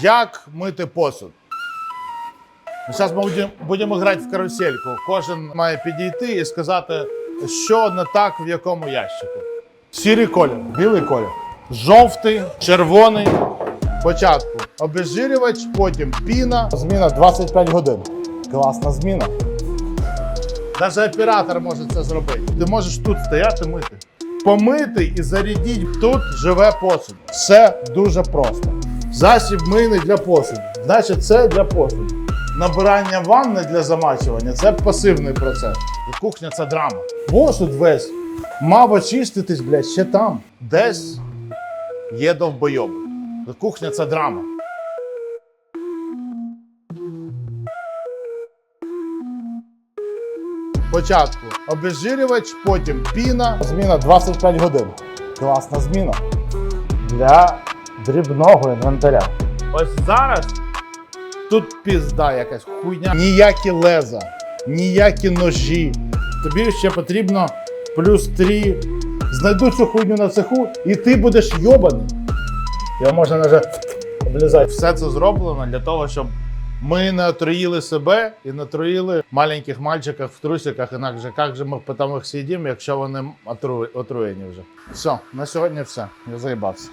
Як мити посуд? Зараз ми будемо, будемо грати в карусельку. Кожен має підійти і сказати, що не так в якому ящику. Сірий колір, білий колір, жовтий, червоний. Спочатку обезжирювач, потім піна. Зміна 25 годин. Класна зміна. Навіть оператор може це зробити. Ти можеш тут стояти мити. Помити і зарядіть. Тут живе посуд. Все дуже просто. Засіб мийний для посуду. Значить, це для посуду. Набирання ванни для замачування це пасивний процес. Кухня це драма. Посуд весь мав очиститись, блядь, ще там. Десь є довбойоби. Кухня це драма. Спочатку обезжирювач, потім піна. Зміна 25 годин. Класна зміна. Для дрібного інвентаря. Ось зараз тут пізда якась хуйня. Ніякі леза, ніякі ножі. Тобі ще потрібно плюс 3. Знайду цю хуйню на цеху, і ти будеш йобаний. Його можна навіть облізати. Все це зроблено для того, щоб ми не отруїли себе і не отруїли маленьких мальчиків в трусиках. Інакше як же ми потім їх з'їдимо, якщо вони отру- отруєні вже. Все, на сьогодні все. Я заїбався.